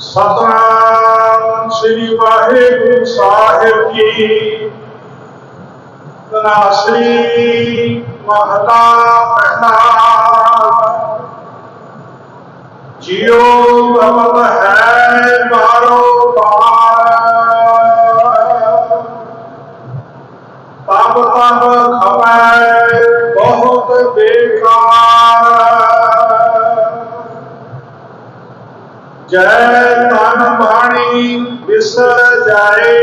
सतनाम श्री वाहे गुरु साहेब की। तना श्री महता प्रणाम जियो ਜੈ ਤਨ ਬਾਣੀ ਵਿਸਰ ਜਾਏ।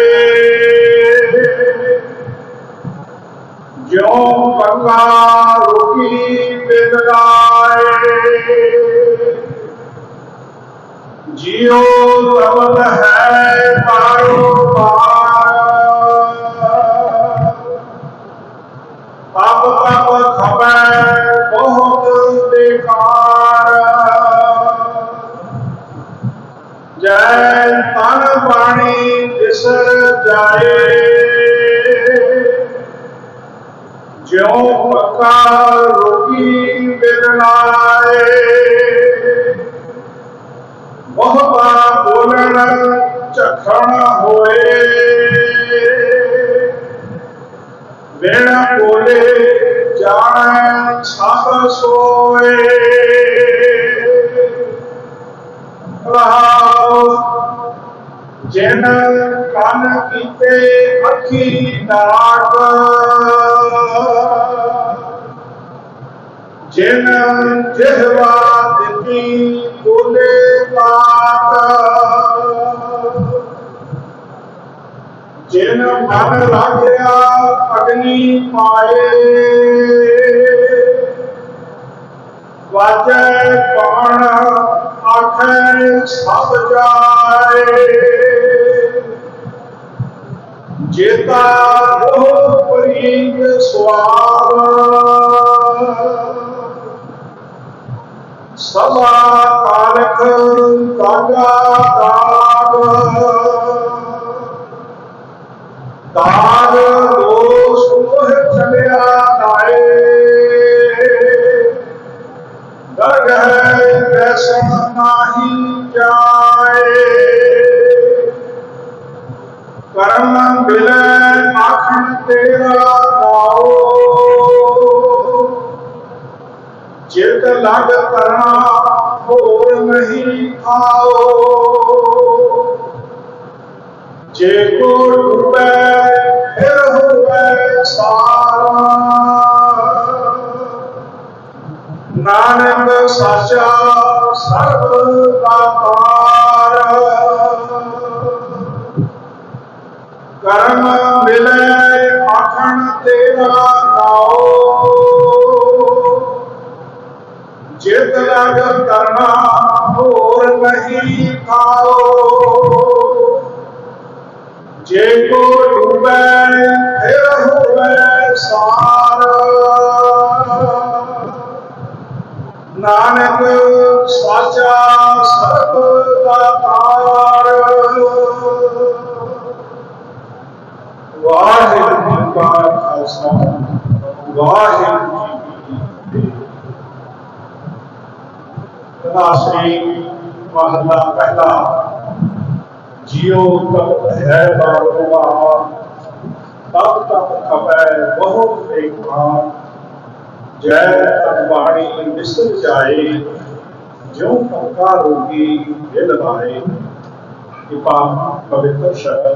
ਜਿਉ ਪੱਕਾ ਰੋਕੀ ਬਿਨ ਲਾਏ। ਜਿਉ ਜੈ ਤਨ ਬਾਣੀ ਵਿਸਰ ਜਾਏ। ਜਿਉ ਪੱਕਾ ਰੋਗੀ ਬਿਰਨਾਏ ਬਹੁਤਾ ਬੋਲਣ ਝਖਣ ਹੋਏ। ਬਿਨ ਬੋਲੇ ਜਾਣ ਸਭ ਸੋਏ। ਜਿਨ ਕੰਨ ਕੀਤੇ ਅੱਖੀ ਨਾਟ ਜਿਨ ਜਿਹਵਾ ਦਿੱਤੀ ਕੋਲੇ ਪਾਤ। ਜਿਨ ਮਨ ਰਾਖਿਆ ਅਗਨੀ ਪਾਏ। ਵਾਜੈ ਬਾਣ ਆਖੈ ਸਭ ਜਾਏ। ਜੇਤਾ ਉਹ ਪ੍ਰੀਤ ਸੁਆਰ ਸਭਾ ਕਾਲਕ ਕਾਗਾ ਦਾਗ। तेरा नाओ चित लग करना और नहीं आओ जे को डूबे फिर हुए सारा नानक साचा सर्व का पार कर्म मिले प्राण तेरा गाओ जित लग करना और नहीं खाओ। जे को डूबे, फिर होवे सार। नानक साचा सर श्री पहला जियो तब है तब तक खपै बहुत एक जय तत्वाणी मिस्र जाए जो पक्का रोगी दिल भाए कृपा पवित्र शहर